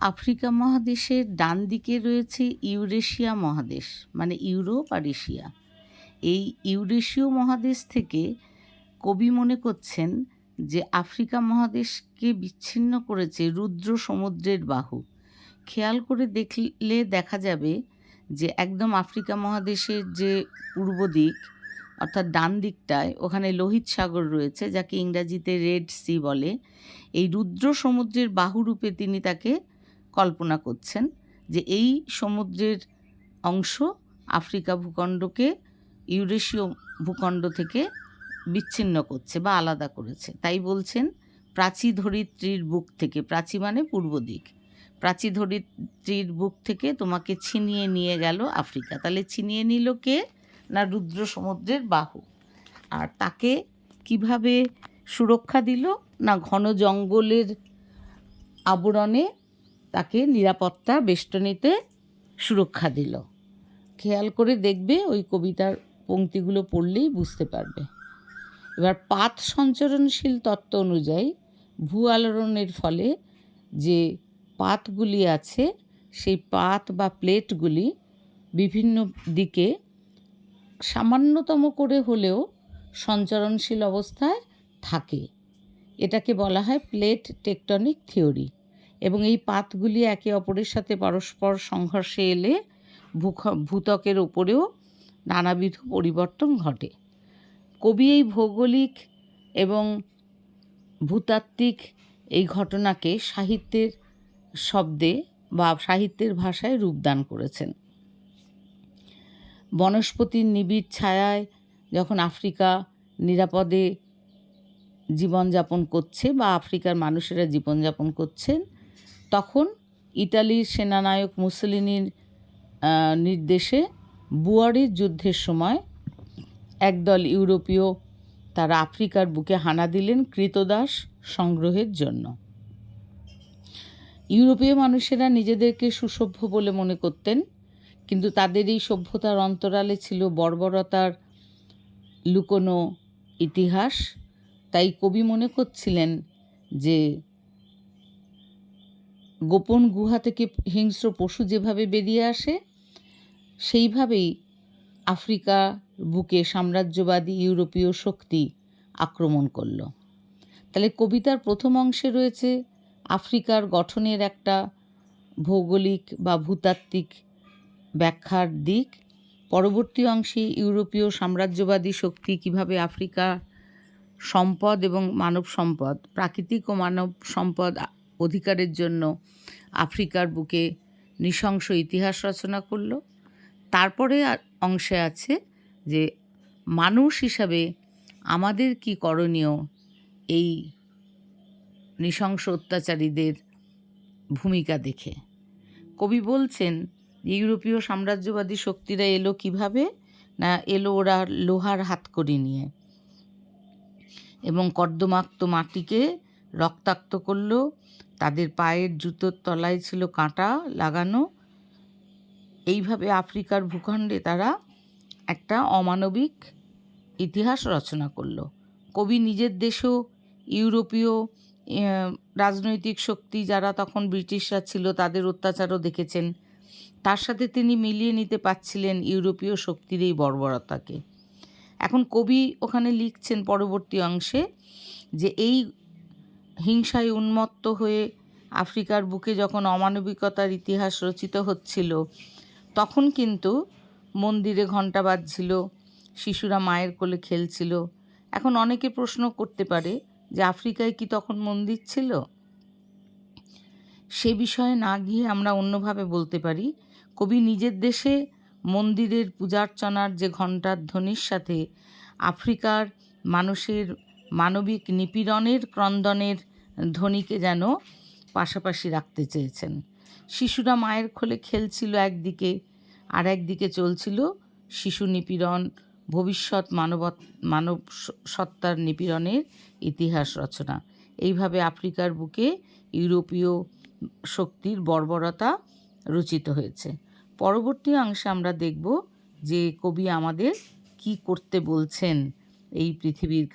Africa মহাদেশের ডান দিকে রয়েছে ইউরেশিয়া মহাদেশ মানে ইউরোপ আর এশিয়া। এই ইউরেশীয় মহাদেশ থেকে কবি মনে করছেন যে আফ্রিকা মহাদেশকে বিচ্ছিন্ন করেছে রুদ্র সমুদ্রের বাহু। খেয়াল করে দেখলে দেখা যাবে যে একদম আফ্রিকা মহাদেশের যে পূর্ব দিক, অর্থাৎ ডান দিকটায়, ওখানে লোহিত সাগর রয়েছে, যাকে ইংরাজিতে রেড সি বলে। এই রুদ্র সমুদ্রের বাহুরূপে তিনি তাকে কল্পনা করছেন যে এই সমুদ্রের অংশ আফ্রিকা ভূখণ্ডকে ইউরেশীয় ভূখণ্ড থেকে বিচ্ছিন্ন করছে বা আলাদা করেছে। তাই বলছেন প্রাচী ধরিত্রীর বুক থেকে, প্রাচী মানে পূর্ব দিক প্রাচী ধরিত্রীর বুক থেকে তোমাকে ছিনিয়ে নিয়ে গেল আফ্রিকা। তাহলে ছিনিয়ে নিল কে? না রুদ্র সমুদ্রের বাহু। আর তাকে কীভাবে সুরক্ষা দিল? না ঘন জঙ্গলের আবরণে তাকে নিরাপত্তা বেষ্টনীতে সুরক্ষা দিল। খেয়াল করে দেখবে ওই কবিতার পংক্তিগুলো পড়লেই বুঝতে পারবে। এবার পাত সঞ্চরণশীল তত্ত্ব অনুযায়ী ভূ আলোড়নের ফলে যে পাতগুলি আছে, সেই পাত বা প্লেটগুলি বিভিন্ন দিকে সামান্যতম করে হলেও সঞ্চরণশীল অবস্থায় থাকে। এটাকে বলা হয় প্লেট টেকটনিক থিওরি। এবং এই পাতগুলি একে অপরের সাথে পরস্পর সংঘর্ষে এলে ভূখ ভূতকের ওপরেও নানাবিধ পরিবর্তন ঘটে। কবি এই ভৌগোলিক এবং ভূতাত্ত্বিক এই ঘটনাকে সাহিত্যের শব্দে বা সাহিত্যের ভাষায় রূপদান করেছেন। বনস্পতির নিবিড় ছায়ায় যখন আফ্রিকা নিরাপদে জীবনযাপন করছে বা আফ্রিকার মানুষেরা জীবনযাপন করছেন তখন ইটালির সেনানায়ক মুসলিনির নির্দেশে বুয়ারির যুদ্ধের সময় একদল ইউরোপীয় তারা আফ্রিকার বুকে হানা দিলেন কৃতদাস সংগ্রহের জন্য। ইউরোপীয় মানুষেরা নিজেদেরকে সুসভ্য বলে মনে করতেন, কিন্তু তাদের এই সভ্যতার অন্তরালে ছিল বর্বরতার লুকোনো ইতিহাস। তাই কবি মনে করছিলেন যে গোপন গুহা থেকে হিংস্র পশু যেভাবে বেরিয়ে আসে, সেইভাবেই আফ্রিকা বুকে সাম্রাজ্যবাদী ইউরোপীয় শক্তি আক্রমণ করল। তাহলে কবিতার প্রথম অংশে রয়েছে আফ্রিকার গঠনের একটা ভৌগোলিক বা ভূতাত্ত্বিক ব্যাখ্যার দিক। পরবর্তী অংশে ইউরোপীয় সাম্রাজ্যবাদী শক্তি কীভাবে আফ্রিকা সম্পদ এবং মানব সম্পদ, প্রাকৃতিক ও মানব সম্পদ অধিকারের জন্য আফ্রিকার বুকে নৃশংস ইতিহাস রচনা করল। তারপরে অংশে আছে যে মানুষ হিসাবে আমাদের কি করণীয় এই নৃশংস অত্যাচারীদের ভূমিকা দেখে। কবি বলছেন, ইউরোপীয় সাম্রাজ্যবাদী শক্তিরা এলো কীভাবে? না এলো ওরা লোহার হাতকড়ি নিয়ে। এবং কর্দমাক্ত মাটিকে রক্তাক্ত করল তাদের পায়ের জুতোর তলায় ছিল কাঁটা লাগানো। এইভাবে আফ্রিকার ভূখণ্ডে তারা একটা অমানবিক ইতিহাস রচনা করল। কবি নিজের দেশেও ইউরোপীয় রাজনৈতিক শক্তি যারা তখন ব্রিটিশরা ছিল তাদের অত্যাচারও দেখেছেন। তার সাথে তিনি মিলিয়ে নিতে পারছিলেন ইউরোপীয় শক্তির এই বর্বরতাকে। এখন কবি ওখানে লিখছেন পরবর্তী অংশে যে এই হিংসায় উন্মত্ত হয়ে আফ্রিকার বুকে যখন অমানবিকতার ইতিহাস রচিত হচ্ছিল, তখন কিন্তু মন্দিরে ঘণ্টা বাজছিল, শিশুরা মায়ের কোলে খেলছিল। এখন অনেকে প্রশ্ন করতে পারে যে আফ্রিকায় কি তখন মন্দির ছিল? সে বিষয়ে না গিয়ে আমরা অন্যভাবে বলতে পারি, কবি নিজের দেশে মন্দিরের পূজার্চনার যে ঘণ্টার ধ্বনির সাথে আফ্রিকার মানুষের মানবিক নিপীড়নের ক্রন্দনের ধ্বনিকে যেন পাশাপাশি রাখতে চেয়েছেন। শিশুরা মায়ের খোলে খেলছিল একদিকে, আর একদিকে চলছিল শিশু নিপীড়ন, ভবিষ্যৎ মানব মানব সত্তার নিপীড়নের ইতিহাস রচনা। এইভাবে আফ্রিকার বুকে ইউরোপীয় শক্তির বর্বরতা রচিত হয়েছে। পরবর্তী অংশে আমরা দেখব যে কবি আমাদের কি করতে বলছেন এই পৃথিবীর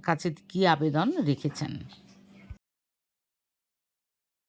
কাছে কি আবেদন রেখেছেন?